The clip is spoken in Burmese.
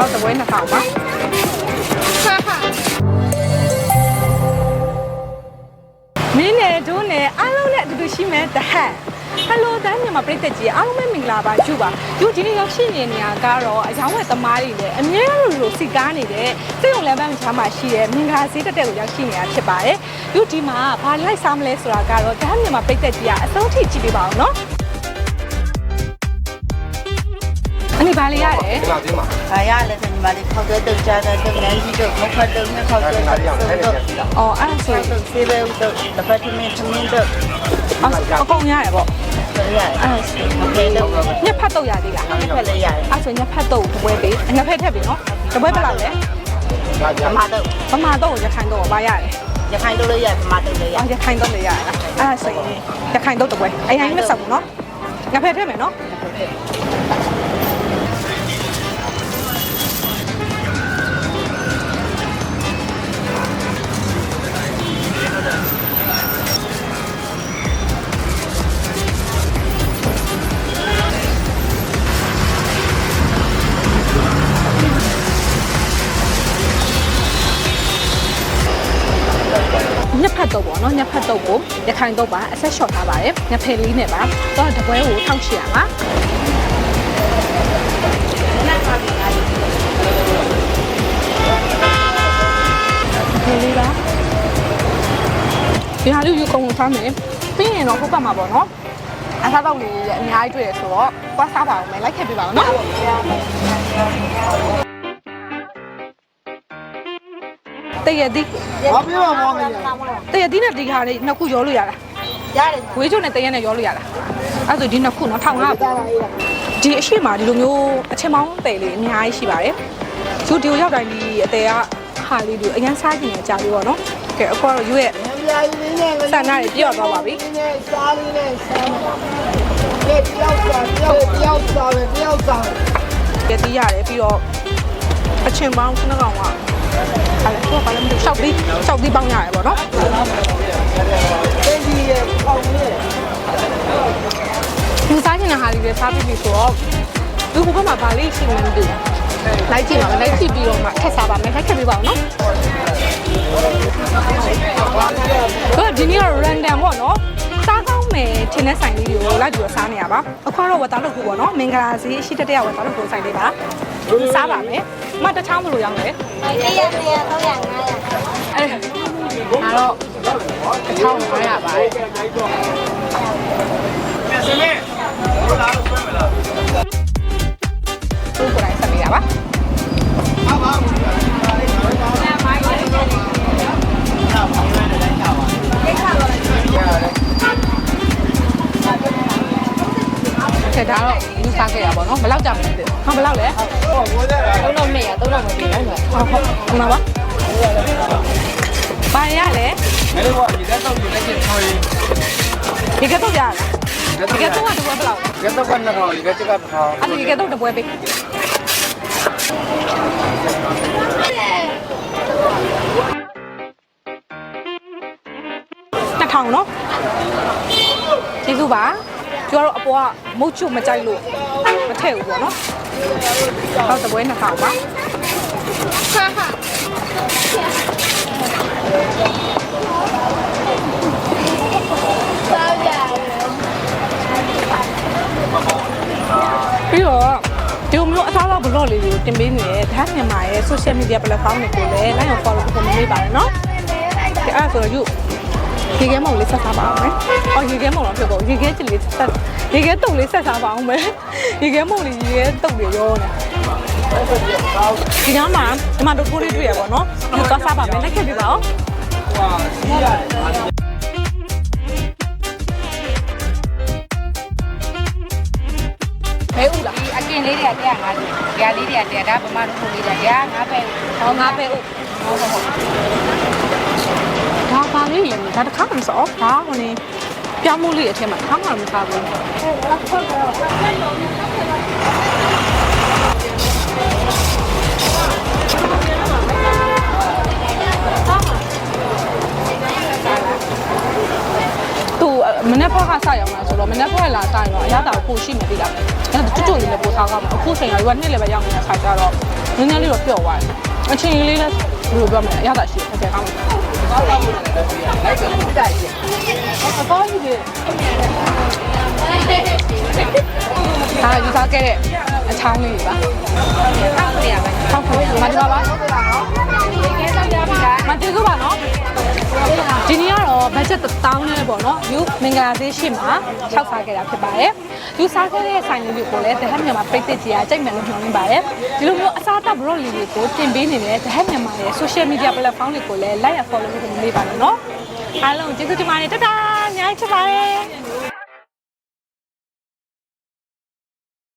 တော့တပွဲ2000ပါဟာဟာမင်းနဲ့ဒိုးနဲ့အားလုံးနဲ့အတူတူရှိမယ်တဟက်ဟယ်လိုတန်းမြန်မာပြည်သက်ကြီးအားလုံးပဲမင်္ဂလာပါယူပါယူဒီနေ့ရောက်ရှိနေနေရကတော့အယောင်းဝယ်သမားတွေလည်းအများလိုလိုစီကားနေတဲ့စိတ်ုံလမ်းပန်းချားမှာရှိတဲ့မင်္ဂလာဈေးတက်တက်ကိုရောက်ရှိနေတာဖြစ်ပါတယ်ယူဒီမှာဘာလိုက်စားမလဲဆိုတာကတော့တန်းမြန်မာပြည်သက်ကြီးကအဆုံးထိကြည့်ပေးပါအောင်နော် အနေဘာလေးရတယ် ဒီမှာဒီမှာ ။အားရလည်းညီမလေးခောက်တဲ့တုတ်ကြတဲ့တုတ်လမ်းကြီးတို့ခောက်ဖတ်တုတ်နဲ့ခောက်တဲ့တုတ်တို့ အော်အဲ့ဒါဆို ဆို ရင် တော့ဆေးပဲတို့တပတ်သမင်းသမင်းတို့ အကုန်ရတယ်ပေါ့ ဆိုရအဲ့ဒါဆိုโอเคတော့ ညက်ဖတ်တော့ရသေးလား ဖက်လည်းရတယ် အဲ့ဆိုညက်ဖတ်တော့တပွဲပေးငါဖက်ထက်ပြီနော်တပွဲဘယ်လောက်လဲ ဒါကြ ။မတော့ ဗမာတော့ရခိုင်တော့ဘာရတယ် ရခိုင်တို့လည်းရမတော့လည်းရ အော်ရခိုင်တော့လည်းရတယ်အဲ့ဒါဆိုရင်ရခိုင်တော့တပွဲအရင်မဆက်ဘူးနော်ငါဖက်ထက်မယ်နော်ညက်ဖ တ်တော့ပေါ့နော်ညက်ဖတ်တော့ကိုရခိုင်တော့ပါအဆက်လျှော့ထားပါတယ်ညက်ဖက်လေးနဲ့ပါတော့တပွဲကို1800ပါဖက်လေးပါဒီဟာလေးယူကုန်ထားမယ်ပြီးရင်တော့ဟုတ်ပါမှာပေါ့နော်အစားတော့လေးလည်းအများကြီးတွေ့ရဆိုတော့သွားစားပါအောင်မယ်လိုက်ခဲ့ပြပါအောင်နော် တည့်ရသည်ဘာပြောမှာမလဲတရတီးနဲ့ဒီခါလေးနှစ်ခုရောလို့ရတာရတယ်ဝေးချုံနဲ့တရက်နဲ့ရောလို့ရတာအဲ့ဒါဆိုဒီနှစ်ခုနော်ထောင်ငါဒီအရှိမဒီလိုမျိုးအချင်းမောင်းတယ်လေးအများကြီးရှိပါတယ်ယူဒီကိုရောက်တိုင်းဒီအသေးကဟာလေးဒီအရင်စားကြည့်နေကြပြီပေါ့နော်ကဲအခုကတော့ယူရဲ့ပြာကြီးလေးနဲ့ဆန္ဒတွေပြော့သွားပါပြီနဲ့စားလေးနဲ့စားလေတယောက်စားတယောက်တယောက်စားပဲတယောက်စားရတီးရတယ်ပြီးတော့အချင်းမောင်းနှစ်ကောင်က အဲ့ဒါဘာလဲမသိရှောက်ပြီးရှောက်ပြီးပေါင်းရတယ်ပေါ့နော်တဲ့ကြီးရဲ့ပေါင်းနဲ့လူစားချင်တဲ့ဟာလေးတွေစားပြီးပြီဆိုတော့ဒီဘက်မှာဗာလေးရှိနေတယ်လိုက်ကြည့်ပါမယ်လိုက်ကြည့်ပြီးတော့မှထက်စားပါမယ်ထက်ခဲ့ပြီးပါအောင်နော်တော့ဒီနေ့ကတော့ random ပေါ့နော်စားကောင်းမယ် ထင်တဲ့ဆိုင်လေးတွေကိုလိုက်ပြီးတော့စားနေရပါအခုကတော့ဝတ်သားလို့ခုပေါ့နော်မင်္ဂလာစီရှိတဲ့တဲ့ဝတ်သားလို့ခုဆိုင်လေးပါစားပါမယ်မတခြားမလို့ရောင်းတယ်100 200 300 500အဲဒါတော့အချောင်း900ပါတယ်သူ့ကိုယ်တိုင်ဆက်ပေးတာပါ ကဲဒါတော့ယူစားခဲ့ရပါတော့ဘယ်လောက်ကြာမလဲဟောဘယ်လောက်လဲ3တော့200 3တော့မပြေဘူးနော်ဟုတ်ဟုတ်ဒီမှာပါဘာရလဲအဲ့တော့ဒီကတော့ဒီလည်းချော်ရီဒီကတော့ရလားဒီကတော့ကတပွဲဘယ်လောက်လဲကတော့ကတော့ဒီကချက်ကထားအဲ့ဒီကတော့တပွဲပေးတစ်ထောင်နော်ကျေးဇူးပါ ကျတော့အပေါ်ကမုတ်ချုမကြိုက်လို့မထည့်ဘူးပေါ့နော်တော့တပွဲ2000ပါဟာဟာပြီးတော့ဒီလိုမျိုးအသားလောက်ဘလော့လေးတွေကိုတင်ပေးနေတယ်ဓာတ်မြန်မာရဲ့ social media platform တွေကိုလည်း like and follow လုပ်နေပါတယ်နော်ဒီအဲ့ဒါဆိုတော့ယူ ရေခဲမုံလေးဆက်စားပါအောင်မယ်။အော်ရေခဲမုံတော့ဖြစ်ကုန်ရေခဲချစ်လေးဆက်ရေခဲတုံလေးဆက်စားပါအောင်မယ်။ရေခဲမုံလေးရေခဲတုံလေးရောနေ။ဒီကမှာဒီမှာတို့ထိုးလေးတွေ့ရပါတော့။ဒီသွားစားပါမယ်လက်ခဲ့ပြပါဦး။ဘယ်ဦးလားဒီအကင်လေးတွေက150ကြာလေးတွေက100ဒါပမာတို့လေးတွေက100ငါပဲ။ဟောငါပဲဦး။ဟုတ်ဟုတ် ဟုတ်။ဒါပါလေးရင်ဒါတစ်ခါမှမစော။ဒါဟိုနေပြောင်းမှုလေးအထက်မှာတစ်ခါမှမစားဘူး။သူမနေ့ဘက်ကစရောက်လာဆိုတော့မနေ့ဘက်ကလာစရင်တော့အရသာကိုပိုရှိမယ်သိလားအဲ့ဒါကျွတ်ကျွတ်လေးလည်းပိုထားကောင်းမှာအခုချိန်ကရွာနှစ်လည်းပဲရောက်နေတဲ့ခါကျတော့နည်းနည်းလေးတော့ပျော့သွားတယ်အချင်းလေးလည်းဘယ်လိုပြောမလဲအရသာရှိတယ်ကောင်းတယ်အကောင်းကြီး ဟာယူစားခဲ့တဲ့အချောင်းလေးပါတောက်နေရမယ်ထောက်ခွေမဒီပါပါဒီကဲတော့ကြပြီလားမကျေးဇူးပါနော်ဒီနေ့က တော့ဘတ်ဂျက်1000နဲ့ပေါ့နော်ယူမင်္ဂလာဈေးရှိမှာ၆စားခဲ့တာဖြစ်ပါတယ်ယူစားခဲ့တဲ့ဆိုင်လေးတွေကိုလည်းတဟက်မြန်မာပိတ်သက်ကြီးကကြိုက်မယ်လို့မျှော်လင့်ပါတယ်ဒီလိုမျိုးအစားအသောက်ဘလော့လေးတွေကိုတင်ပေးနေတဲ့တဟက်မြန်မာရဲ့ social media platform တွေကိုလည်း like and follow လုပ်နေပါမယ်နော်အားလုံးကျေးဇူးတင်ပါတယ်တတားညချစ်ပါတယ်